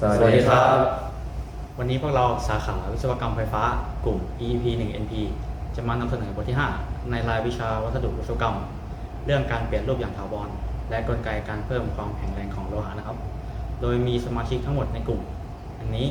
สวัสดีครับ วันนี้พวกเราสาขาวิศวกรรมไฟฟ้ากลุ่ม EEP 1 NP จะมานำเสนอบทที่ 5 ในรายวิชาวัสดุวิศวกรรม เรื่องการเปลี่ยนรูปอย่างถาวรและกลไกการเพิ่มความแข็งแรงของโลหะนะครับ โดยมีสมาชิกทั้งหมดในกลุ่ม อันนี้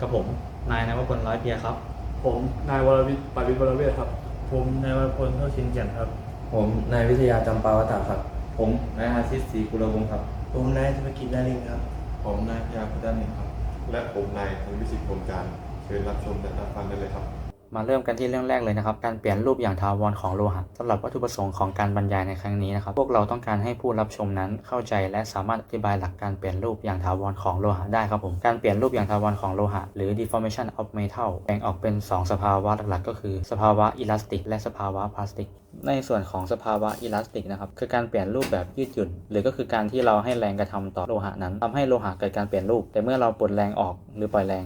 กับผมนายนวพลร้อยเพียครับ ผมนายวรวิทย์ปาวิทย์วรเวทครับ ผมนายวรพลเท่าชินแก่นครับ ผมนายวิทยาจำปาวัตตาครับ ผมนายอาทิตย์ศรีกุลวงศ์ครับ ผมนายธุรกิจดารินครับ ผมนายพยาพุทธนินครับ และผมนายธนวิสิทธิ์พรมจันทร์เชิญรับชมและรับฟังได้เลยครับ มาเริ่มกันที่เรื่องแรกเลยนะครับ การเปลี่ยนรูปอย่างถาวรของโลหะสำหรับวัตถุประสงค์ของการบรรยายในครั้งนี้นะครับ พวกเราต้องการให้ผู้รับชมนั้นเข้าใจและสามารถอธิบายหลักการเปลี่ยนรูปอย่างถาวรของโลหะได้ครับผมการเปลี่ยนรูปอย่างถาวรของโลหะหรือ deformation of metal แบ่งออกเป็น 2 สภาวะหลักๆ ก็คือ สภาวะอิลาสติก และสภาวะพลาสติก ในส่วนของสภาวะอิลาสติกนะครับคือการเปลี่ยนรูปแบบยืดหยุ่น หรือก็คือการที่เราให้แรงกระทำต่อโลหะนั้นทำให้โลหะเกิดการเปลี่ยนรูป แต่เมื่อเราปลดแรงออกหรือปล่อยแรง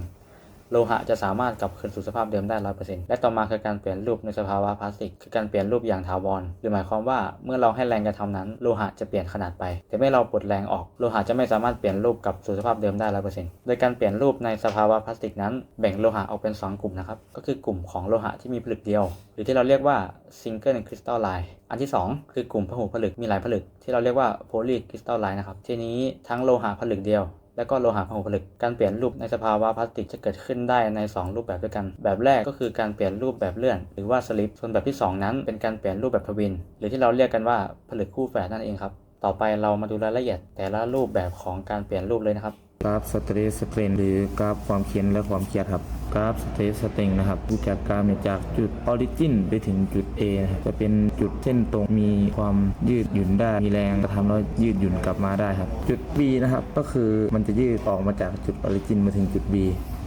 โลหะจะสามารถกลับคืนสู่สภาพเดิมได้ร้อยเปอร์เซ็นต์และต่อมาคือการเปลี่ยนรูปในสภาวะพลาสติก คือการเปลี่ยนรูปอย่างถาวรหรือหมายความว่าเมื่อเราให้แรงกระทำนั้น โลหะจะเปลี่ยนขนาดไป แต่เมื่อเราปลดแรงออกโลหะจะไม่สามารถเปลี่ยนรูปกลับสู่สภาพเดิมได้ร้อยเปอร์เซ็นต์โดยการเปลี่ยนรูปในสภาวะพลาสติกนั้น แบ่งโลหะออกเป็น 2 กลุ่มนะครับก็คือกลุ่มของโลหะที่มีผลึกเดียว หรือที่เราเรียกว่า single crystal line อันที่ 2 คือกลุ่มพหุผลึกมีหลายผลึก ที่เราเรียกว่า poly crystal line นะครับทีนี้ทั้งโลหะผลึกเดียว และก็โลหะพหุผลึก การเปลี่ยนรูปในสภาวะพลาสติกจะเกิดขึ้นได้ใน 2 รูปแบบด้วยกัน แบบแรกก็คือการเปลี่ยนรูปแบบเลื่อน หรือว่าสลิป ส่วนแบบที่ 2 นั้น เป็นการเปลี่ยนรูปแบบทวิน หรือที่เราเรียกกันว่าผลึกคู่แฝดนั่นเองครับ ต่อไปเรามาดูรายละเอียดแต่ละรูปแบบของการเปลี่ยนรูปเลยนะครับ กราฟสเตรสสเตรนหรือกราฟความเคียนและความเครียดครับกราฟสเตรสสเตรนนะครับรูปจากกราฟเนี่ยจากจุดออริจินไปถึงจุด A นะจะเป็นจุดเส้นตรงมีความยืดหยุ่นได้ มีแรงกระทำแล้วยืดหยุ่นกลับมาได้ครับ จุด B นะครับก็คือมันจะยืดออกมาจากจุดออริจินมาถึงจุด B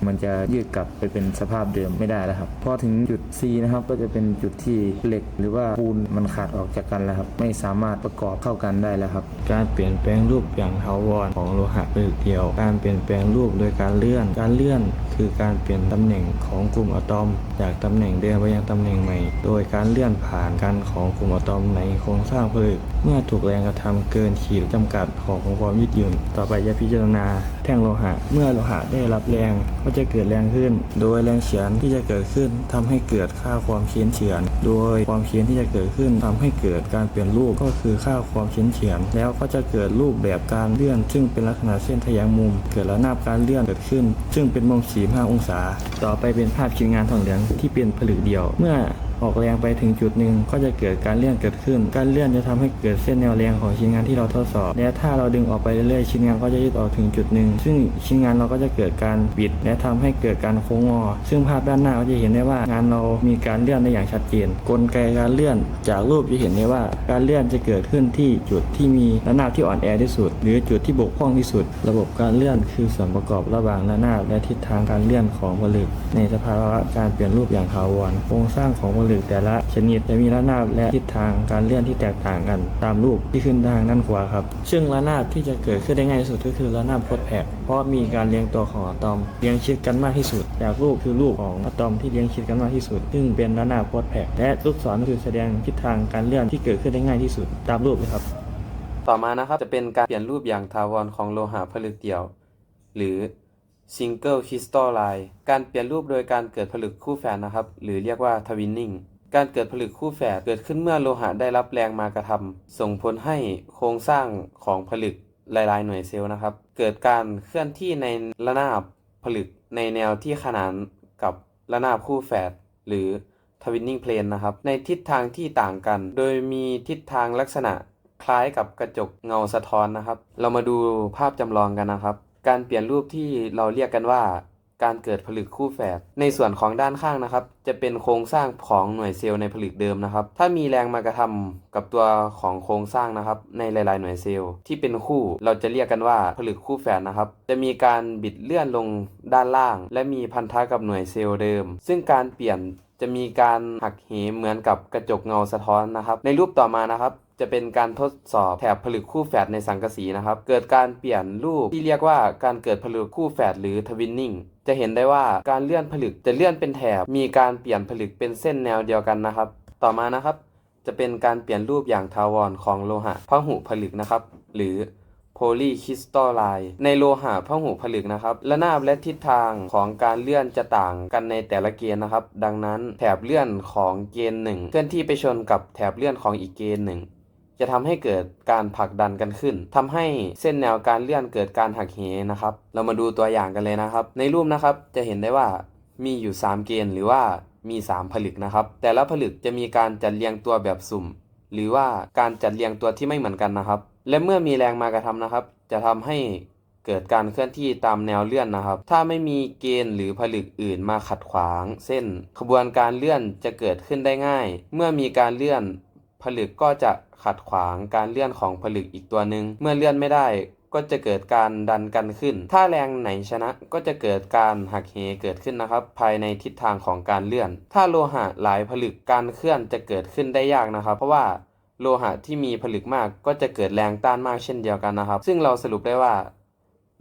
มันจะยืดกลับไปเป็นสภาพเดิมไม่ได้แล้วครับพอถึงจุด C นะครับก็จะเป็นจุดที่เหล็กหรือว่าปูนมันขาดออกจากกันแล้วครับไม่สามารถประกอบเข้ากันได้แล้วครับ การเปลี่ยนแปลงรูปอย่างถาวรของโลหะผลึกเดียว การเปลี่ยนแปลงรูปโดยการเลื่อน การเลื่อนคือการเปลี่ยนตำแหน่งของกลุ่มอะตอม จากตำแหน่งเดิมไปยังตำแหน่งใหม่ โดยการเลื่อนผ่านกันของกลุ่มอะตอมในโครงสร้างผลึก เมื่อถูกแรงกระทำเกินขีดจำกัดของความยืดหยุ่น ต่อไปจะพิจารณา แท่งโลหะ เมื่อโลหะได้รับแรงก็จะเกิดแรงขึ้น โดยแรงเฉือนที่จะเกิดขึ้นทำให้เกิดค่าความเฉียนเฉือน โดยความเฉียนที่จะเกิดขึ้นทำให้เกิดการเปลี่ยนรูปก็คือค่าความเฉียนเฉือน แล้วก็จะเกิดรูปแบบการเลื่อน ซึ่งเป็นลักษณะเส้นทะแยงมุม เกิดระนาบการเลื่อนเกิดขึ้น ซึ่งเป็นมุม45องศา ต่อไปเป็นภาพชิ้นงานทองเหลืองที่เป็นผลึกเดียว เมื่อ ออกแรงไปถึงจุดหนึ่งก็จะเกิดการเลื่อนเกิดขึ้น การเลื่อนจะทำให้เกิดเส้นแนวแรงของชิ้นงานที่เราทดสอบ และถ้าเราดึงออกไปเรื่อยๆชิ้นงานก็จะยืดออกถึงจุดหนึ่งซึ่งชิ้นงานเราก็จะเกิดการบิด และทำให้เกิดการโค้งงอ ซึ่งภาพด้านหน้าก็จะเห็นได้ว่างานเรามีการเลื่อนได้อย่างชัดเจน กลไกการเลื่อนจากรูปจะเห็นได้ว่าการเลื่อนจะเกิดขึ้นที่จุดที่มีระนาบที่อ่อนแอที่สุด หรือจุดที่บกพร่องที่สุด ระบบการเลื่อนคือส่วนประกอบระหว่างระนาบและทิศทางการเลื่อนของผลึก ในสภาวะการเปลี่ยนรูปอย่างถาวรโครงสร้างของผหลึกแต่ละชนิดจะมีระนาบและทิศทางการเลื่อนที่แตกต่างกัน ตามรูปที่ขึ้นทางด้านขวาครับ ซึ่งระนาบที่จะเกิดขึ้นได้ง่ายที่สุดก็คือระนาบโคดแผกเพราะมีการเรียงตัวของอะตอมเรียงชิดกันมากที่สุดจากรูปคือรูปของอะตอมที่เรียงชิดกันมากที่สุด ซึ่งเป็นระนาบโคดแผกและลูกศรก็คือแสดงทิศทางการเลื่อนที่เกิดขึ้นได้ง่ายที่สุด ตามรูปเลยครับ ต่อมานะครับจะเป็นการเปลี่ยนรูปอย่างถาวรของโลหะผลึกเดี่ยว หรือ single crystal line การเปลี่ยนรูปโดยการเกิดผลึกคู่แฝดนะครับ หรือเรียกว่า twinning การเกิดผลึกคู่แฝดเกิดขึ้นเมื่อโลหะได้รับแรงมากระทำส่งผลให้โครงสร้างของผลึกหลาย ๆ หน่วยเซลล์นะครับ เกิดการเคลื่อนที่ในระนาบผลึกในแนวที่ขนานกับระนาบคู่แฝดหรือทวินนิ่งเพลนนะครับ ในทิศทางที่ต่างกัน โดยมีทิศทางลักษณะคล้ายกับกระจกเงาสะท้อนนะครับ เรามาดูภาพจำลองกันนะครับ การเปลี่ยนรูปที่เราเรียกกันว่า การเกิดผลึกคู่แฝดในส่วนของด้านข้างนะครับ จะเป็นโครงสร้างของหน่วยเซลล์ในผลึกเดิมนะครับ ถ้ามีแรงมากระทำกับตัวของโครงสร้างนะครับ ในหลาย ๆ หน่วยเซลล์ที่เป็นคู่เราจะเรียกกันว่าผลึกคู่แฝดนะครับ จะมีการบิดเลื่อนลงด้านล่าง และมีพันธะกับหน่วยเซลล์เดิม ซึ่งการเปลี่ยน จะมีการหักเหเหมือนกับกระจกเงาสะท้อนนะครับ ในรูปต่อมานะครับจะเป็นการทดสอบแถบผลึกคู่แฝดในสังกะสีนะครับ เกิดการเปลี่ยนรูปที่เรียกว่าการเกิดผลึกคู่แฝดหรือทวินนิ่ง จะเห็นได้ว่าการเลื่อนผลึกจะเลื่อนเป็นแถบ มีการเปลี่ยนผลึกเป็นเส้นแนวเดียวกันนะครับ ต่อมานะครับ จะเป็นการเปลี่ยนรูปอย่างถาวรของโลหะพหุผลึกนะครับ หรือ โพลีคริสตัลไลน์ในโลหะพหุผลึกนะครับระนาบและทิศทางของการเลื่อนจะต่างกันในแต่ละเกณฑ์นะครับ ดังนั้นแถบเลื่อนของเกณฑ์หนึ่งเคลื่อนที่ไปชนกับแถบเลื่อนของอีกเกณฑ์หนึ่งจะทำให้เกิดการผลักดันกันขึ้นทำให้เส้นแนวการเลื่อนเกิดการหักเหนะครับ เรามาดูตัวอย่างกันเลยนะครับ ในรูปนะครับจะเห็นได้ว่ามีอยู่ 3 เกณฑ์หรือว่ามี 3 ผลึกนะครับ แต่ละผลึกจะมีการจัดเรียงตัวแบบสุ่ม หรือว่าการจัดเรียงตัวที่ไม่เหมือนกันนะครับ และเมื่อมีแรงมากระทำนะครับ จะทำให้เกิดการเคลื่อนที่ตามแนวเลื่อนนะครับ ถ้าไม่มีเกณฑ์หรือผลึกอื่นมาขัดขวาง เส้นขบวนการเลื่อนจะเกิดขึ้นได้ง่าย เมื่อมีการเลื่อน ผลึกก็จะขัดขวางการเลื่อนของผลึกอีกตัวหนึ่งเมื่อเลื่อนไม่ได้ก็จะเกิดการดันกันขึ้น ถ้าแรงไหนชนะก็จะเกิดการหักเหเกิดขึ้นนะครับ ภายในทิศทางของการเลื่อน ถ้าโลหะหลายผลึกการเคลื่อนจะเกิดขึ้นได้ยากนะครับ เพราะว่า โลหะที่มีผลึกมากก็จะเกิดแรงต้านมากเช่นเดียวกันนะครับ ซึ่งเราสรุปได้ว่า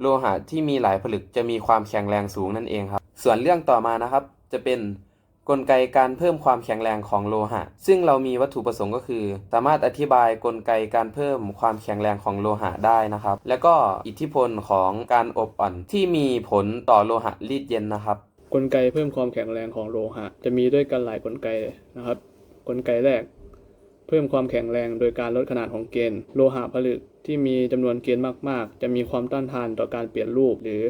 โลหะที่มีหลายผลึกจะมีความแข็งแรงสูงนั่นเองครับ ส่วนเรื่องต่อมานะครับ จะเป็นกลไกการเพิ่มความแข็งแรงของโลหะ ซึ่งเรามีวัตถุประสงค์ก็คือ สามารถอธิบายกลไกการเพิ่มความแข็งแรงของโลหะได้นะครับ แล้วก็อิทธิพลของการอบอ่อนที่มีผลต่อโลหะรีดเย็นนะครับ กลไกเพิ่มความแข็งแรงของโลหะ จะมีด้วยกันหลายกลไกนะครับ กลไกแรก เพิ่มความแข็งแรงโดยการลดขนาดของเกณฑ์ โลหะผลึกที่มีจำนวนเกณฑ์มากๆ จะมีความต้านทานต่อการเปลี่ยนรูปหรือ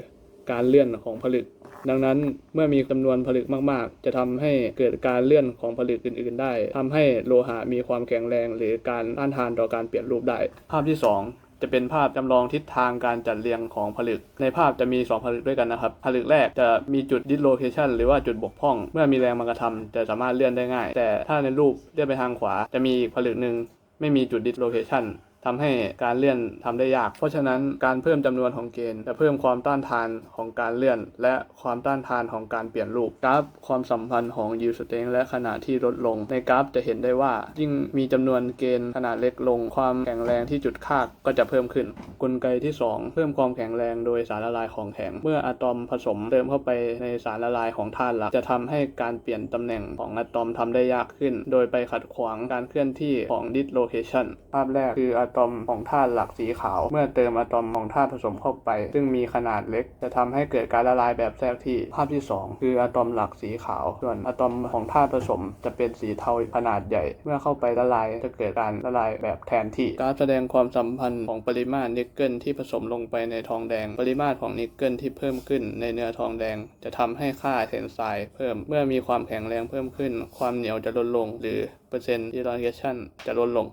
การเลื่อนของผลึก ดังนั้นเมื่อมีจำนวนผลึกมากๆ จะทำให้เกิดการเลื่อนของผลึกอื่น ๆ ได้ทำให้โลหะมีความแข็งแรง หรือการต้านทานต่อการเปลี่ยนรูปได้ ภาพที่สอง จะเป็นภาพจำลองทิศทางการจัดเรียงของผลึก ในภาพจะมี 2 ผลึกด้วยกันนะครับ ผลึกแรกจะมีจุดดิสโลเคชันหรือว่าจุดบกพร่อง เมื่อมีแรงมากระทำจะสามารถเลื่อนได้ง่าย แต่ถ้าในรูปเลื่อนไปทางขวา จะมีอีกผลึกหนึ่งไม่มีจุดดิสโลเคชัน ทำให้การเลื่อนทำได้ยาก เพราะฉะนั้นการเพิ่มจำนวนของเกณฑ์จะเพิ่มความต้านทานของการเลื่อน และความต้านทานของการเปลี่ยนรูปกราฟความสัมพันธ์ของ yield strength และขนาดที่ลดลง ในกราฟจะเห็นได้ว่า ยิ่งมีจำนวนเกณฑ์ขนาดเล็กลง ความแข็งแรงที่จุดคาดก็จะเพิ่มขึ้น กลไกที่ 2 เพิ่มความแข็งแรงโดยสารละลายของแข็ง เมื่ออะตอมผสมเติมเข้าไปในสารละลายของธาตุหลัก จะทำให้การเปลี่ยนตำแหน่งของอะตอมทำได้ยากขึ้น โดยไปขัดขวางการเคลื่อนที่ของ dislocation ภาพแรกคืออะตอมของธาตุหลักสีขาว เมื่อเติมอะตอมของธาตุผสมเข้าไป ซึ่งมีขนาดเล็ก จะทำให้เกิดการละลายแบบแทรกที่ภาพที่ 2 คืออะตอมหลักสีขาว ส่วนอะตอมของธาตุผสมจะเป็นสีเทาขนาดใหญ่ เมื่อเข้าไปละลายจะเกิดการละลายแบบแทนที่การแสดงความสัมพันธ์ของปริมาตรนิกเกิลที่ผสมลงไปในทองแดง ปริมาตรของนิกเกิลที่เพิ่มขึ้นในเนื้อทองแดง จะทำให้ค่าเทนไซด์เพิ่ม เมื่อมีความแข็งแรงเพิ่มขึ้น ความเหนียวจะลดลง หรือเปอร์เซ็นต์ elongation จะลดลง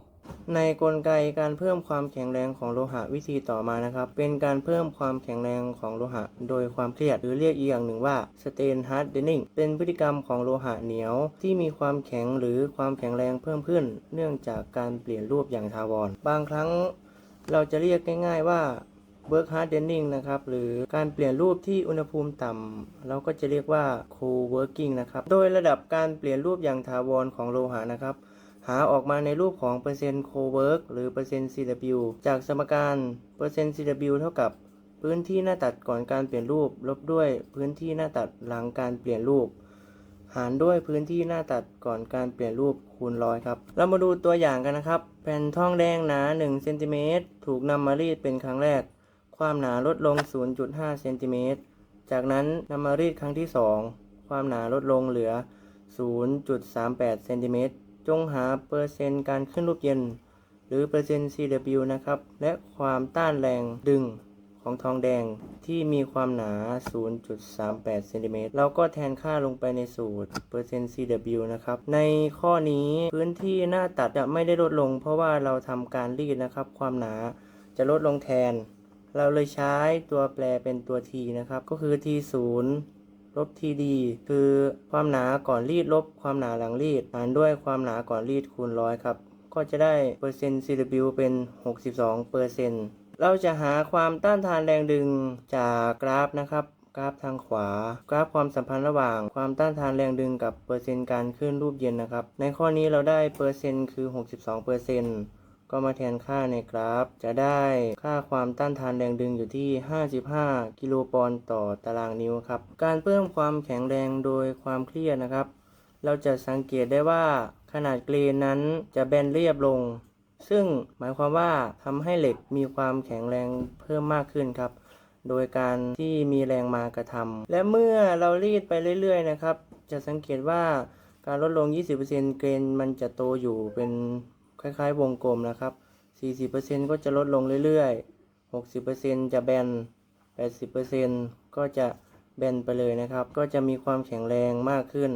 ในกลไกการเพิ่มความแข็งแรงของโลหะวิธีต่อมานะครับ เป็นการเพิ่มความแข็งแรงของโลหะ โดยความเครียดหรือเรียกอีกอย่างหนึ่งว่า strain hardening เป็นพฤติกรรมของโลหะเหนียวที่มีความแข็งหรือความแข็งแรงเพิ่มขึ้น เนื่องจากการเปลี่ยนรูปอย่างถาวร บางครั้งเราจะเรียกง่าย ๆว่า work hardening นะครับ หรือการเปลี่ยนรูปที่อุณหภูมิต่ำเราก็จะเรียกว่า cold working นะครับ โดยระดับการเปลี่ยนรูปอย่างถาวรของโลหะนะครับ หาออกมาในรูปของเปอร์เซ็นต์โคเวิร์กหรือเปอร์เซ็นต์ CW จากสมการเปอร์เซ็นต์ CW เท่ากับ พื้นที่หน้าตัดก่อนการเปลี่ยนรูป ลบด้วยพื้นที่หน้าตัดหลังการเปลี่ยนรูป หารด้วยพื้นที่หน้าตัดก่อนการเปลี่ยนรูปคูณร้อยครับ เรามาดูตัวอย่างกันนะครับ แผ่นทองแดงหนา 1 เซนติเมตรถูกนำมารีดเป็นครั้งแรก ความหนาลดลง 0.5 เซนติเมตร จากนั้นนำมารีดครั้งที่ 2 ความหนาลดลงเหลือ 0.38 เซนติเมตร จงหาเปอร์เซ็นต์การขึ้นรูปเย็น หรือเปอร์เซ็นต์ CW นะครับ และความต้านแรงดึงของทองแดงที่มีความหนา 0.38เซนติเมตรเราก็แทนค่าลงไปในสูตรเปอร์เซ็นต์ CW นะครับ ในข้อนี้พื้นที่หน้าตัดจะไม่ได้ลดลง เพราะว่าเราทำการรีดนะครับ ความหนาจะลดลงแทน เราเลยใช้ตัวแปรเป็นตัว t นะครับ ก็คือ t 0 ลบ td คือความหนาก่อนรีดลบความหนาหลังรีดหารด้วยความหนาก่อนรีดคูณร้อยครับ ก็จะได้เปอร์เซ็นต์ CW เป็น 62เปอร์เซ็นต์เราจะหาความต้านทานแรงดึงจากกราฟนะครับ กราฟทางขวา กราฟความสัมพันธ์ระหว่างความต้านทานแรงดึงกับเปอร์เซ็นต์การขึ้นรูปเย็นนะครับ ในข้อนี้เราได้เปอร์เซ็นต์คือ 62เปอร์เซ็นต์ ก็มาแทนค่าในกราฟ จะได้ค่าความต้านทานแรงดึงอยู่ที่ 55 กิโลปอนต่อตารางนิ้วครับ การเพิ่มความแข็งแรงโดยความเครียดนะครับ เราจะสังเกตได้ว่าขนาดเกรนนั้นจะแบนเรียบลง ซึ่งหมายความว่าทำให้เหล็กมีความแข็งแรงเพิ่มมากขึ้นครับ โดยการที่มีแรงมากระทำและเมื่อเรารีดไปเรื่อยๆนะครับ จะสังเกตว่าการลดลง 20%เกรนมันจะโตอยู่เป็น คล้ายๆ วงกลมนะครับ 40%ก็จะลดลงเรื่อยๆ 60%จะแบน 80%ก็จะแบนไปเลยนะครับ ก็จะมีความแข็งแรงมากขึ้น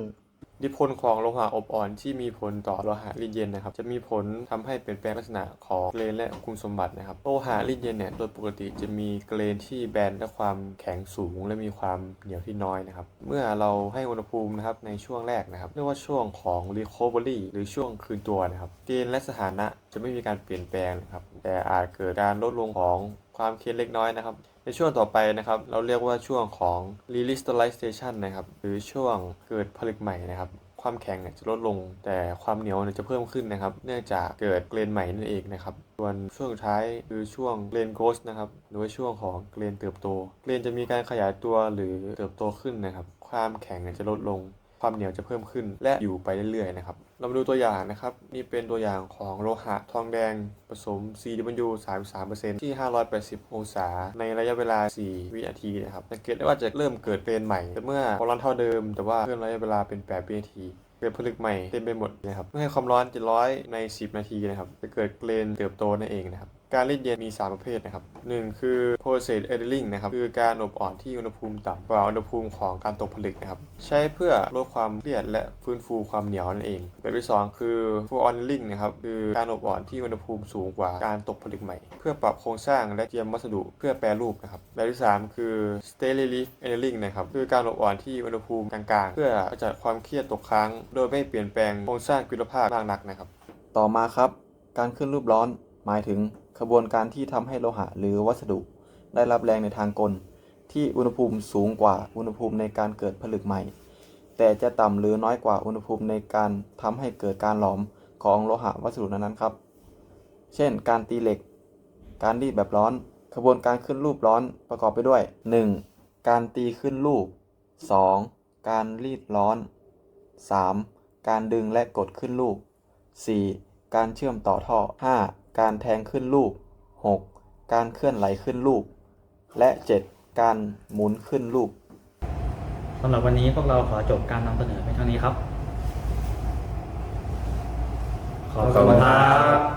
อิทธิพลของโลหะอบอ่อนที่มีผลต่อโลหะรีดเย็นนะครับ จะมีผลทำให้เปลี่ยนแปลงลักษณะของเกรนและคุณสมบัตินะครับ โลหะรีดเย็นเนี่ยโดยปกติจะมีเกรนที่แบนและความแข็งสูง และมีความเหนียวที่น้อยนะครับ เมื่อเราให้อุณหภูมินะครับในช่วงแรกนะครับเรียกว่าช่วงของ recovery หรือช่วงคืนตัวนะครับ เกณฑ์และสถานะจะไม่มีการเปลี่ยนแปลงนะครับ แต่อาจเกิดการลดลงของความเค็มเล็กน้อยนะครับ ในช่วงต่อไปนะครับ เราเรียกว่าช่วงของ release sterilization นะครับ หรือช่วงเกิดผลึกใหม่นะครับ ความแข็งจะลดลง แต่ความเหนียวจะเพิ่มขึ้นนะครับ เนื่องจากเกิดเกรนใหม่นั่นเองนะครับ ส่วนช่วงท้ายคือช่วงเกรนโกสนะครับ หรือว่าช่วงของเกรนเติบโต เกรนจะมีการขยายตัวหรือเติบโตขึ้นนะครับ ความแข็งจะลดลง ความเหนียวจะเพิ่มขึ้น และอยู่ไปเรื่อยๆนะครับ เรามาดูตัวอย่างนะครับ นี่เป็นตัวอย่างของโลหะทองแดงผสม CW 33%ที่ 580 องศา ในระยะเวลา 4 วินาทีนะครับ สังเกตได้ว่าจะเริ่มเกิดเกรนใหม่ แต่เมื่อความร้อนเท่าเดิม แต่ว่าเพิ่มระยะเวลาเป็น 8 วินาทีเกิดผลึกใหม่เต็มไปหมดนะครับ เมื่อให้ความร้อนจะร้อยใน 10 นาทีนะครับ จะเกิดเกรนเติบโตนั่นเองนะครับ การรีดเย็นมี 3 ประเภทนะครับ 1 คือ process idling นะครับ คือการอบอ่อนที่อุณหภูมิต่ำกว่าอุณหภูมิของการตกผลึกนะครับ ใช้เพื่อลดความเครียดและฟื้นฟูความเหนียวนั่นเอง แบบที่ 2 คือ full annealing นะครับ คือการอบอ่อนที่อุณหภูมิสูงกว่าการตกผลึกใหม่ เพื่อปรับโครงสร้างและเตรียมวัสดุเพื่อแปรรูปนะครับ แบบที่ 3 คือ sterility annealing นะครับ คือการอบอ่อนที่อุณหภูมิกลางๆ เพื่อขจัดความเครียดตกค้าง โดยไม่เปลี่ยนแปลงโครงสร้างคุณภาพมากนักนะครับ ต่อมาครับ การขึ้นรูปร้อนหมายถึง ขบวนการที่ทำให้โลหะหรือวัสดุ ได้รับแรงในทางกล ที่อุณหภูมิสูงกว่าอุณหภูมิในการเกิดผลึกใหม่ แต่จะต่ำหรือน้อยกว่าอุณหภูมิในการทำให้เกิดการหลอมของโลหะวัสดุนั้นๆครับ เช่น การตีเหล็ก การรีดแบบร้อน ขบวนการขึ้นรูปร้อนประกอบไปด้วย 1. การตีขึ้นรูป 2. การรีดร้อน 3. การดึงและกดขึ้นรูป 4. การเชื่อมต่อท่อ 5. การแทงขึ้นลูก 6. การเคลื่อนไหลขึ้นลูก และ 7. การหมุนขึ้นลูกสำหรับวันนี้พวกเราขอจบการนำเสนอเพียงเท่านี้ครับ ขอบคุณครับ